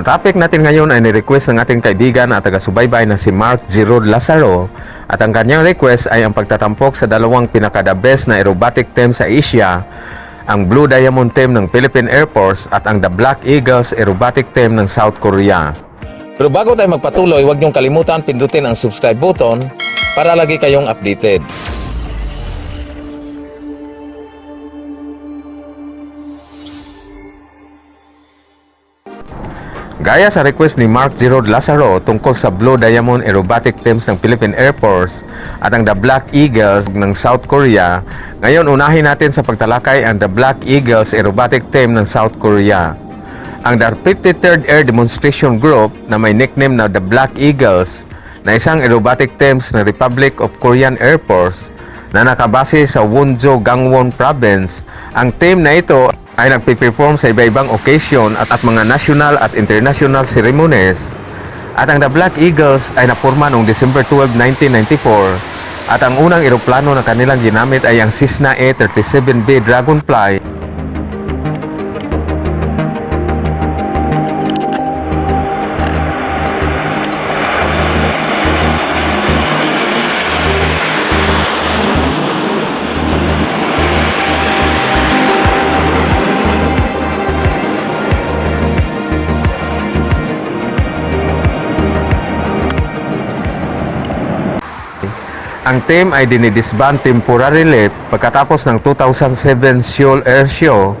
Ang topic natin ngayon ay ni-request ng ating kaibigan at taga-subaybay na si Mark Giroud Lazaro at ang kanyang request ay ang pagtatampok sa dalawang pinaka-the best na aerobatic team sa Asia, ang Blue Diamond team ng Philippine Air Force at ang The Black Eagles aerobatic team ng South Korea. Pero bago tayo magpatuloy, huwag niyong kalimutan pindutin ang subscribe button para lagi kayong updated. Gaya sa request ni Mark Giroud Lazaro tungkol sa Blue Diamond Aerobatic Teams ng Philippine Air Force at ang The Black Eagles ng South Korea, ngayon unahin natin sa pagtalakay ang The Black Eagles Aerobatic Team ng South Korea. Ang The 53rd Air Demonstration Group na may nickname na The Black Eagles na isang aerobatic teams ng Republic of Korean Air Force na nakabase sa Wonjo, Gangwon Province. Ang team na ito ay nagpiperform sa iba-ibang occasion at, at mga national at international ceremonies. At ang The Black Eagles ay napurma noong December 12, 1994 at ang unang eroplano na kanilang ginamit ay ang Cessna A37B Dragonfly Ang team ay dinidisband temporarily pagkatapos ng 2007 Seoul Air Show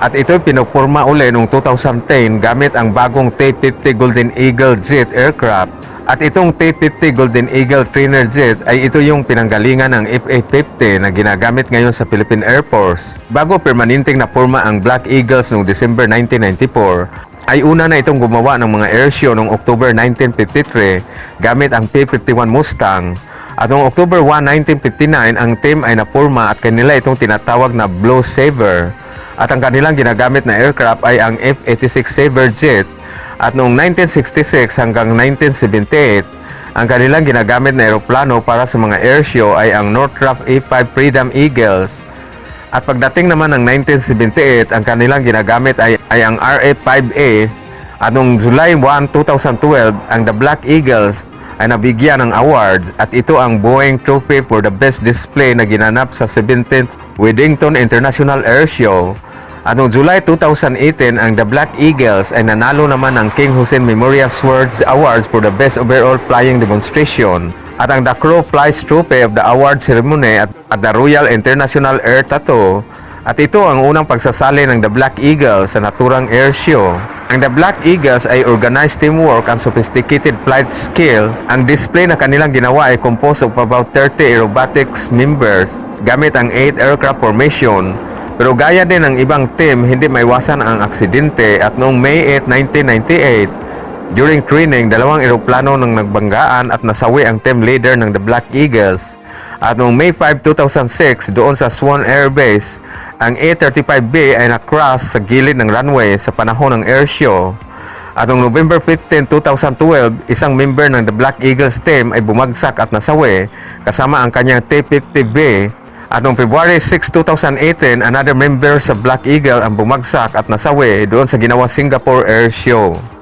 at ito'y pinupurma uli noong 2010 gamit ang bagong T-50 Golden Eagle jet aircraft at itong T-50 Golden Eagle trainer jet ay ito yung pinanggalingan ng FA-50 na ginagamit ngayon sa Philippine Air Force. Bago permanenteng napurma ang Black Eagles noong December 1994, ay una na itong gumawa ng mga air show noong October 1953 gamit ang P-51 Mustang at noong October 1, 1959, ang team ay napurma at kanila itong tinatawag na Blow Saver. At ang kanilang ginagamit na aircraft ay ang F-86 Saber jet. At noong 1966 hanggang 1978, ang kanilang ginagamit na aeroplano para sa mga airshow ay ang Northrop A-5 Freedom Eagles. At pagdating naman ng 1978, ang kanilang ginagamit ay, ay ang RF-5A. At noong July 1, 2012, ang The Black Eagles ay nabigyan ng award at ito ang Boeing Trophy for the Best Display na ginanap sa 17th Weddington International Air Show. At noong July 2018, ang The Black Eagles ay nanalo naman ng King Hussein Memorial Swords Awards for the Best Overall Flying Demonstration. At ang The Crow Flies Trophy of the award ceremony at, at the Royal International Air Tattoo at ito ang unang pagsasali ng The Black Eagles sa naturang air show. Ang The Black Eagles ay organized teamwork and sophisticated flight skill. Ang display na kanilang ginawa ay composed of about 30 aerobatics members gamit ang 8 aircraft formation. Pero gaya din ng ibang team, hindi maiwasan ang aksidente at noong May 8, 1998, during training, dalawang eroplano nang nagbanggaan at nasawi ang team leader ng The Black Eagles. At noong May 5, 2006, doon sa Swan Air Base, ang A-35B ay na-crash sa gilid ng runway sa panahon ng air show. At noong November 15, 2012, isang member ng The Black Eagles team ay bumagsak at nasawi kasama ang kanyang T-50B. At noong February 6, 2018, another member sa Black Eagle ang bumagsak at nasawi doon sa ginawa Singapore Air Show.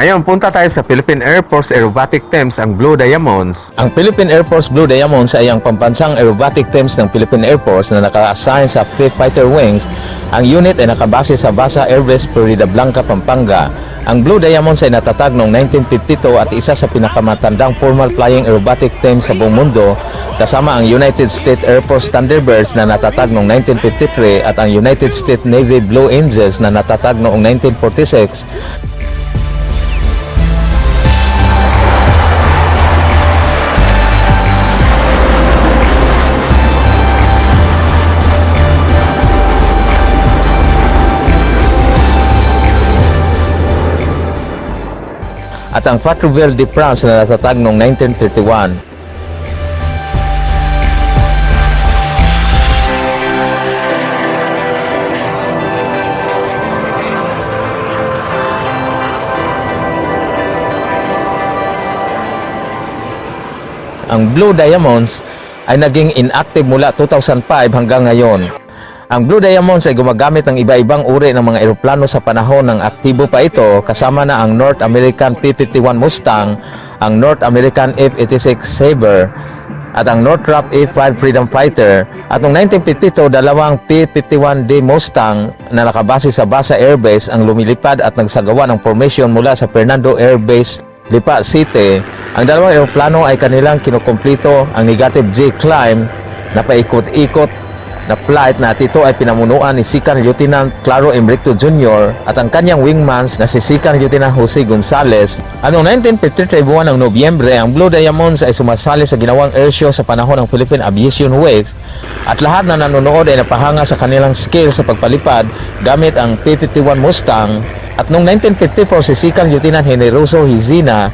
Ngayon, punta tayo sa Philippine Air Force Aerobatic Teams, ang Blue Diamonds. Ang Philippine Air Force Blue Diamonds ay ang pambansang aerobatic teams ng Philippine Air Force na naka-assign sa Fifth Fighter Wings. Ang unit ay nakabase sa Basa Air Base, Florida Blanca, Pampanga. Ang Blue Diamonds ay natatag noong 1952 at isa sa pinakamatandang formal flying aerobatic team sa buong mundo kasama ang United States Air Force Thunderbirds na natatag noong 1953 at ang United States Navy Blue Angels na natatag noong 1946 at ang Patrouille de France na natatag noong 1931. Ang Blue Diamonds ay naging inactive mula 2005 hanggang ngayon. Ang Blue Diamonds ay gumagamit ng iba-ibang uri ng mga eroplano sa panahon ng aktibo pa ito kasama na ang North American P-51 Mustang, ang North American F-86 Sabre, at ang Northrop A-5 Freedom Fighter at noong 1952 dalawang P-51D Mustang na nakabase sa Basa Air Base ang lumilipad at nagsagawa ng formation mula sa Fernando Air Base Lipa City. Ang dalawang eroplano ay kanilang kinukumplito ang negative J climb na paikot-ikot na flight na ito ay pinamunuan ni Sikan Lieutenant Claro Embrito Jr. at ang kanyang wingmans na si Sikan Lieutenant Jose Gonzales. At noong 1953 buwan ng Nobyembre, ang Blue Diamonds ay sumasali sa ginawang airshow sa panahon ng Philippine Aviation Week at lahat na nanonood ay napahanga sa kanilang skill sa pagpalipad gamit ang P-51 Mustang at noong 1954 si Sikan Lieutenant Generoso Hizina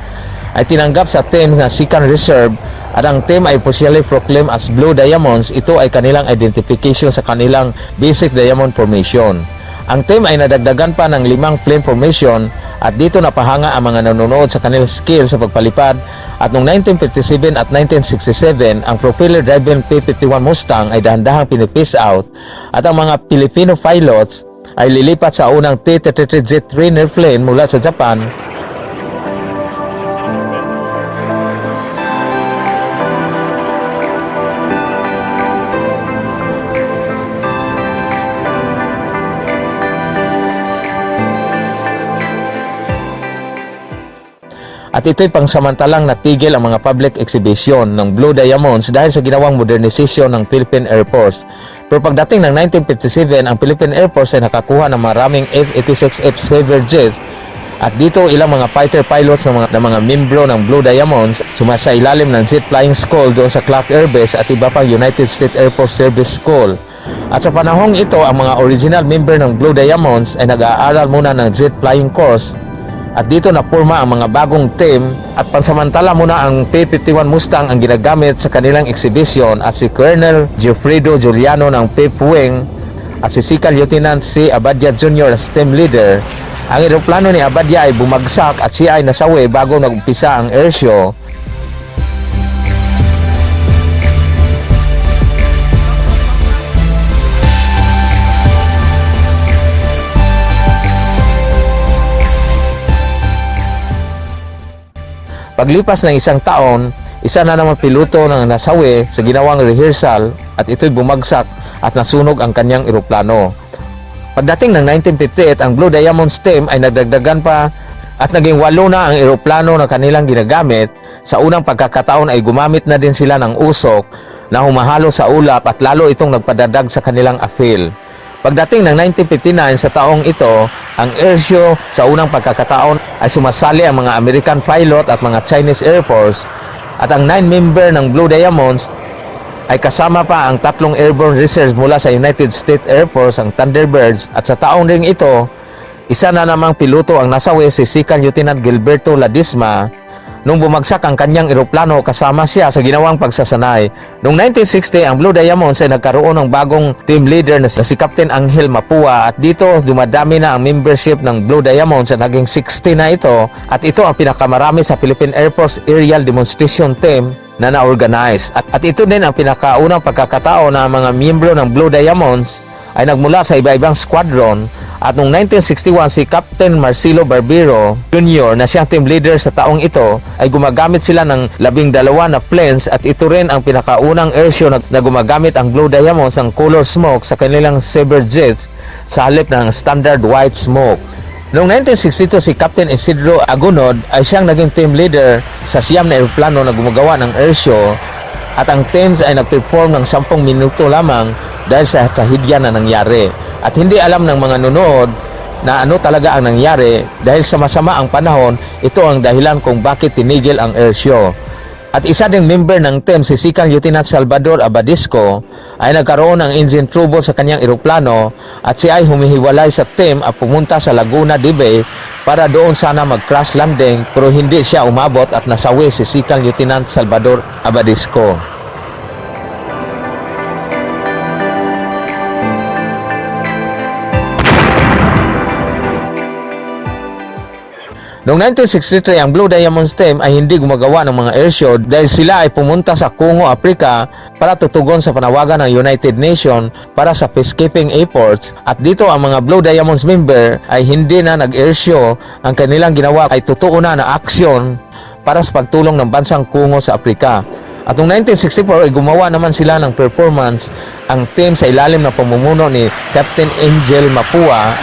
ay tinanggap sa team na Sikan Reserve at ang team ay officially proclaimed as Blue Diamonds. Ito ay kanilang identification sa kanilang basic diamond formation. Ang team ay nadagdagan pa ng limang flame formation at dito napahanga ang mga nanonood sa kanilang skill sa pagpalipad at noong 1957 at 1967 ang propeller driven P-51 Mustang ay dahan-dahang pinipiss out at ang mga Filipino pilots ay lilipat sa unang T-33 jet trainer plane mula sa Japan At ito'y pangsamantalang natigil ang mga public exhibition ng Blue Diamonds dahil sa ginawang modernisasyon ng Philippine Air Force. Pero pagdating ng 1957, ang Philippine Air Force ay nakakuha ng maraming F-86F Sabre jets at dito ilang mga fighter pilots ng mga, ng mga membro ng Blue Diamonds sumasa ilalim ng Jet Flying School doon sa Clark Air Base at iba pang United States Air Force Service School. At sa panahong ito, ang mga original member ng Blue Diamonds ay nag-aaral muna ng Jet Flying Course at dito napurma ang mga bagong team at pansamantala muna ang P-51 Mustang ang ginagamit sa kanilang exhibition at si Colonel Giuffredo Giuliano ng Fifth Wing at si Sika Lieutenant C. Abadia Jr. as team leader. Ang eroplano ni Abadia ay bumagsak at siya ay nasawi bago nag-umpisa ang airshow Paglipas ng isang taon, isa na naman piloto ng nasawi sa ginawang rehearsal at ito'y bumagsak at nasunog ang kanyang eroplano. Pagdating ng 1958, ang Blue Diamonds team ay nagdagdagan pa at naging walo na ang eroplano na kanilang ginagamit. Sa unang pagkakataon ay gumamit na din sila ng usok na humahalo sa ulap at lalo itong nagpadadag sa kanilang appeal. Pagdating ng 1959 sa taong ito, ang airshow sa unang pagkakataon ay sumasali ang mga American pilot at mga Chinese Air Force at ang nine member ng Blue Diamonds ay kasama pa ang tatlong airborne reserves mula sa United States Air Force, ang Thunderbirds. At sa taong ring ito, isa na namang piloto ang nasawi si Sikan Lieutenant Gilberto Ladisma nung bumagsak ang kanyang eroplano kasama siya sa ginawang pagsasanay. Noong 1960, ang Blue Diamonds ay nagkaroon ng bagong team leader na si Captain Angel Mapua at dito dumadami na ang membership ng Blue Diamonds at naging 60 na ito at ito ang pinakamarami sa Philippine Air Force Aerial Demonstration Team na na-organize. At, at ito din ang pinakaunang pagkakataon na ang mga miyembro ng Blue Diamonds ay nagmula sa iba-ibang squadron at noong 1961 si Captain Marcelo Barbero Jr. na siyang team leader sa taong ito ay gumagamit sila ng labing dalawa na planes at ito rin ang pinakaunang airshow na, na gumagamit ang Blue Diamonds ng color smoke sa kanilang Sabre jets sa halip ng standard white smoke. Noong 1962 si Captain Isidro Agunod ay siyang naging team leader sa siyam na aeroplano na gumagawa ng airshow at ang teams ay nag-perform ng 10 minuto lamang dahil sa kahidya na nangyari. At hindi alam ng mga nunood na ano talaga ang nangyari dahil sa masama ang panahon, ito ang dahilan kung bakit tinigil ang airshow. At isa ding member ng team, si Sikang Lieutenant Salvador Abadisco, ay nagkaroon ng engine trouble sa kanyang eroplano at siya ay humihiwalay sa team at pumunta sa Laguna de Bay para doon sana mag-crash landing pero hindi siya umabot at nasawi si Sikang Lieutenant Salvador Abadisco. Noong 1963, ang Blue Diamonds team ay hindi gumagawa ng mga airshow dahil sila ay pumunta sa Congo, Africa para tutugon sa panawagan ng United Nations para sa peacekeeping efforts. At dito ang mga Blue Diamonds member ay hindi na nag-airshow. Ang kanilang ginawa ay totoo na na aksyon para sa pagtulong ng bansang Congo sa Afrika. At noong 1964 ay gumawa naman sila ng performance ang team sa ilalim ng pamumuno ni Captain Angel Mapua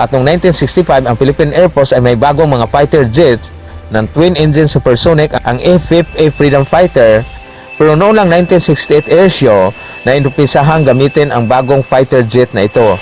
At noong 1965, ang Philippine Air Force ay may bagong mga fighter jets ng twin-engine supersonic ang A-5A Freedom Fighter. Pero noong lang 1968 air show na inumpisahang gamitin ang bagong fighter jet na ito.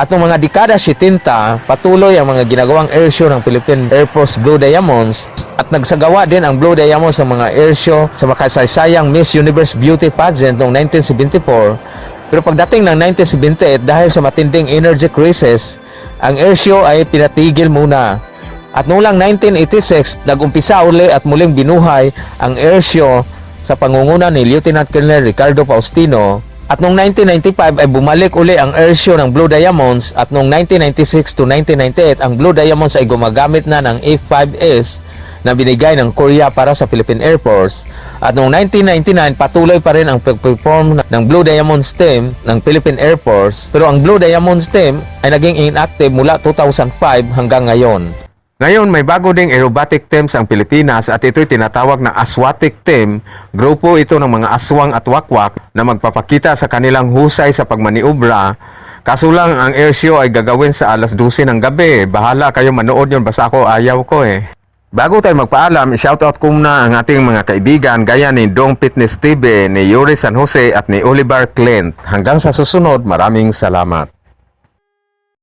At noong mga dekada 70, patuloy ang mga ginagawang airshow ng Philippine Air Force Blue Diamonds at nagsagawa din ang Blue Diamonds ng mga airshow sa makasaysayang Miss Universe Beauty Pageant noong 1974. Pero pagdating ng 1978, dahil sa matinding energy crisis, ang airshow ay pinatigil muna. At noong lang 1986, nag-umpisa uli at muling binuhay ang airshow sa pangunguna ni Lieutenant Colonel Ricardo Faustino at noong 1995 ay bumalik uli ang airshow ng Blue Diamonds at noong 1996 to 1998 ang Blue Diamonds ay gumagamit na ng A5S na binigay ng Korea para sa Philippine Air Force. At noong 1999 patuloy pa rin ang pag-perform ng Blue Diamonds team ng Philippine Air Force pero ang Blue Diamonds team ay naging inactive mula 2005 hanggang ngayon. Ngayon, may bago ding aerobatic teams ang Pilipinas at ito'y tinatawag na Aswatic Team. Grupo ito ng mga aswang at wakwak na magpapakita sa kanilang husay sa pagmaniobra. Kaso lang, ang airshow ay gagawin sa alas 12 ng gabi. Bahala kayo manood yun, basta ako ayaw ko eh. Bago tayo magpaalam, shoutout ko muna ang ating mga kaibigan gaya ni Dong Fitness TV, ni Yuri San Jose at ni Oliver Clint. Hanggang sa susunod, maraming salamat.